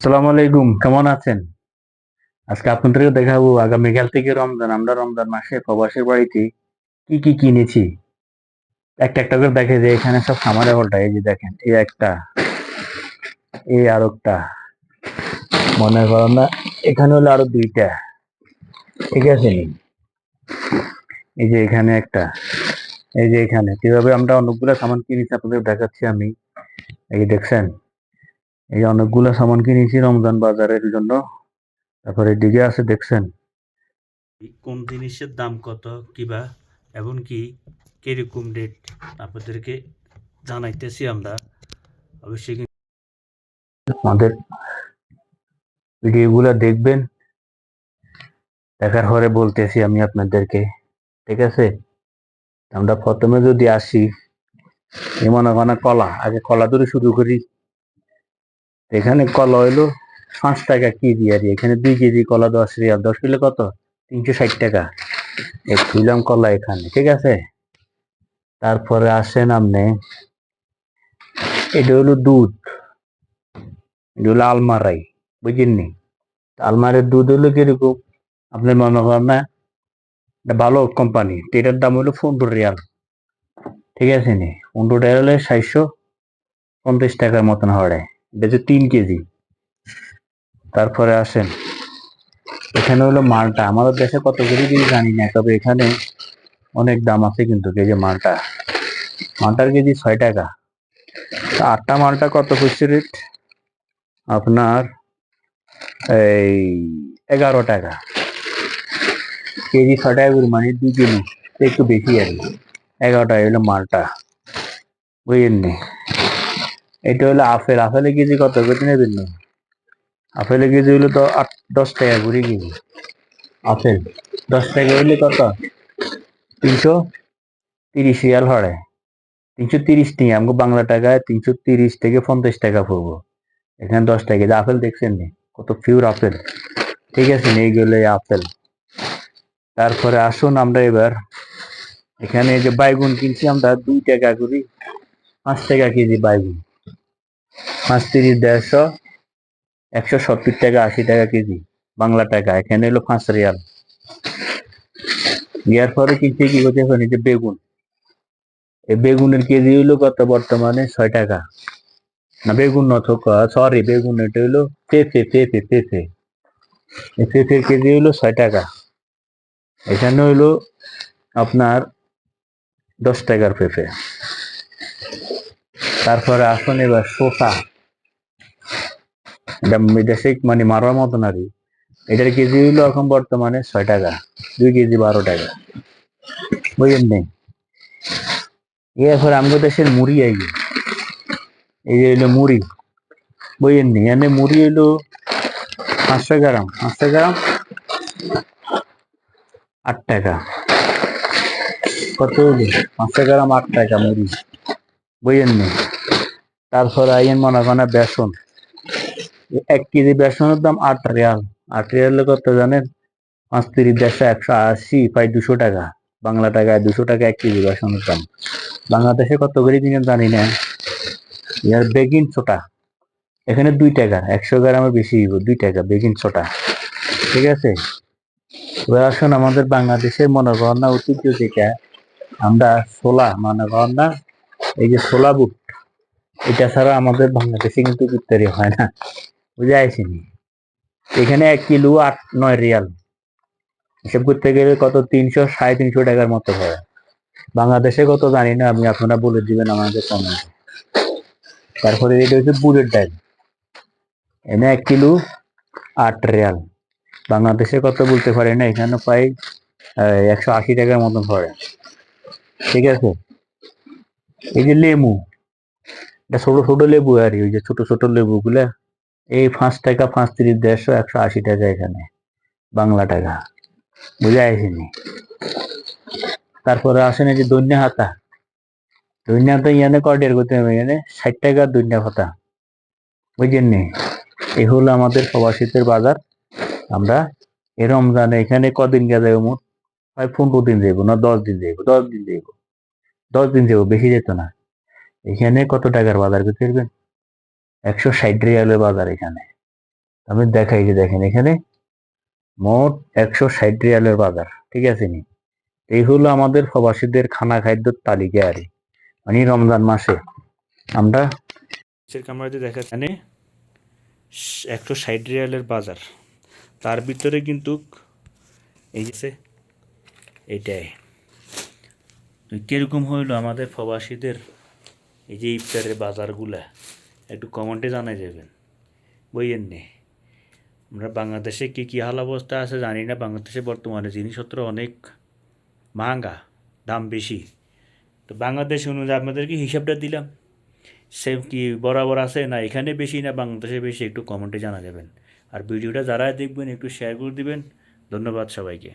আসসালামু আলাইকুম, কেমন আছেন? আজকে আপনাদেরকে দেখাবো আগামীকাল থেকে রমজান, আমরা রমজান মাসে প্রবাসের বাড়িতে কি কি কিনেছি। একটা একটা করে দেখে যে এখানে সব সামারে হলটা, এই যে দেখেন, এই একটা, এই আর একটা। মনে করেন না, এখানে হলো আরও দুইটা। ঠিক আছে? এই যে এখানে একটা, এই যে এখানে। কীভাবে আমরা অনেকগুলো সামান কিনেছি আপনাদের দেখাচ্ছি আমি। এই দেখছেন? এই অনেকগুলো সামান কিনেছি রমজান বাজারের জন্য। তারপরে এদিকে আছে দেখছেন? কোন জিনিসের দাম কত কিবা এবং কি কীরকম রেট আপনাদেরকে জানাইতেছি আমরা। অবশ্যই আমাদের ভিডিওগুলো দেখবেন। দেখার পরে বলতেছি আমি আপনাদেরকে ঠিক আছে? আমরা প্রথমে যদি আসি এমন মনে কলা আগে কলা ধরে শুরু করি। এখানে কলা হইল পাঁচ টাকা কেজি আর এখানে দুই কেজি কলা দশ রিয়াল। দশ কিলো কত? তিনশো ষাট টাকা। কিলাম কলা এখানে, ঠিক আছে? তারপরে আসেন আপনি, এটা হলো দুধ। এটা হলো আলমারাই, বুঝেননি? আলমারের দুধ হলো কীরকম? আপনি মনে করেন না? এটা ভালো কোম্পানি এটার দাম হলো পনেরো রিয়াল। ঠিক আছে নি? পনেরো হলে সাতশো পঞ্চাশ টাকার মতন হয় হচ্ছে তিন কেজি। তারপরে আসেন। এখানে হলো মালটা। আমাদের দেশে কত কেজি জানি না, তবে এখানে অনেক দাম আছে কিন্তু কেজি মালটা। মালটার কেজি ছয় টাকা। আটটা মালটা কত পড়ছে রেট আপনার এই এগারো টাকা। কেজি ছয় টাকা করে মানে দুই কেজি। একটু বেশি আর কি। এগারো টাকা হলো মালটা। বুঝলেননি এটা হলো আপেল। আপেলের কেজি কত? করে নেবেন না। আপেলের কেজি হলো তো আট, দশ টাকা করে কেজি। আপেল, দশ টাকা হইলে কত? তিনশো তিরিশ রিয়াল হরে তিনশো তিরিশ নিয়ে আমাকে বাংলা টাকায় তিনশো তিরিশ থেকে পঞ্চাশ টাকা পড়ব। এখানে দশ টাকা। আপেল দেখছেন নি? কত পিওর আপেল। ঠিক আছে এইগুলো আপেল। তারপরে আসুন আমরা এবার। এখানে যে বাইগুন কিনছি আমরা, দুই টাকা করি, পাঁচ টাকা কেজি বাইগুন। পাঁচ তিরিশ দেড়শো, একশো সত্তর টাকা আশি টাকা কেজি, বাংলা টাকা, এখানে হলো পাঁচ রিয়াল। ইয়ার পরে কিনছি কি করছে এখন যে বেগুন। এই বেগুনের কেজি হইল কত বর্তমানে? ছয় টাকা। না, বেগুন নত সরি বেগুন এটা হইল পেঁপে পেঁপে পেঁপে। এই পেঁপের কেজি হইল ছয় টাকা। এখানে হইল আপনার দশ টাকার পেঁপে। তারপরে আসুন এবার শসা। এটা মানে মারার মতন আর। এটার কেজি হইল এখন বর্তমানে ছয় টাকা, দুই কেজি বারো টাকা। বুঝলেন নেই এরপর আমাদের দেশের মুড়ি আই এই যে হইল মুড়ি। বুঝলেন নি? এনে মুড়ি হইল পাঁচশো গ্রাম পাঁচশো গ্রাম আট টাকা। কত হইল? পাঁচশো গ্রাম আট টাকা মুড়ি। বুঝলেন নি? তারপরে আইন মনে করেন বেসন। এক কেজি বেসনের দাম আট রিয়াল। আট রিয়াল কত জানেন, পাঁচ তিরিশ দেড়শো একশো আশি, প্রায় দুশো টাকা। বাংলা টাকায় দুশো টাকা এক কেজি বেসনের দাম। বাংলাদেশে কত করে কিনে জানি না। ইয়ার বেগিন ছোটা। এখানে দুই টাকা, একশো গ্রামের বেশি দুই টাকা, বেগিন ছোটা। ঠিক আছে? এবার আসুন আমাদের বাংলাদেশের মনে করেন না ঐতিহ্য যেটা আমরা ছোলা মনে করেন না এই যে ছোলা বুট। এটা ছাড়া আমাদের বাংলাদেশে কিন্তু বিক্রি হয় না। বুঝে আসেনি। এখানে এক কিলো আট, নয় রিয়াল। হিসেব করতে গেলে কত তিনশো, সাড়ে তিনশো টাকার মতো হয়। বাংলাদেশে কত জানি না, আপনি আপনারা বলে দিবেন আমাদের কমেন্টে তারপরে এটা হচ্ছে বুড়ের ডাল। এনে এক কিলো আট রিয়াল। বাংলাদেশে কত বলতে পারে না, এখানে প্রায় একশো আশি টাকার মতন পড়ে ঠিক আছে? এই যে লেবু, এটা ছোট ছোট লেবু আর ওই যে ছোট ছোট লেবু গুলা এই পাঁচ টাকা পাঁচ তিরিশ দেড়শো একশো আশি টাকা এখানে, বাংলা টাকা। বুঝে আসেনি? তারপরে আসেন এই যে দৈন্য হাতা দৈন্য হাতা ইয়ানে কটের করতে হবে? এখানে ষাট টাকা দৈন্য হাতা বুঝলেন নি এই হলো আমাদের প্রবাসীদের বাজার। আমরা এই রমজানে এখানে কদিন গেলে মোট? প্রায় পনেরো দিন যাইব না দশ দিন যাইব? দশ দিন যাইব। দশ দিন যাব বেশি যেত না। এখানে কত টাকার বাজার করতে পারবেন? একশো ষাট রিয়ালের বাজার এখানে। আমি দেখাই যে দেখেন, এখানে মোট একশো ষাট রিয়ালের বাজার, ঠিক আছে নি? এই হলো আমাদের প্রবাসীদের খানা খাদ্যর তালিকা আর। মানে রমজান মাসে আমরা নিচের ক্যামেরাতে দেখা এখানে একশো ষাট রিয়ালের বাজার। তার ভিতরে কিন্তু এই যে এটাই। কীরকম হইল আমাদের প্রবাসীদের এই যে ইফতারের বাজারগুলা? একটু কমেন্টে জানাই যাবেন। বইয়ের নেই আমরা বাংলাদেশে কী কী হাল অবস্থা আছে জানি না। বাংলাদেশে বর্তমানে জিনিসপত্র অনেক মাহাঙ্গা দাম বেশি। তো বাংলাদেশ অনুযায়ী আপনাদেরকে হিসাবটা দিলাম। সেম কি বরাবর আছে না এখানে বেশি না বাংলাদেশে বেশি একটু কমেন্টে জানা যাবেন। আর ভিডিওটা যারা দেখবেন একটু শেয়ার করে দিবেন। ধন্যবাদ সবাইকে।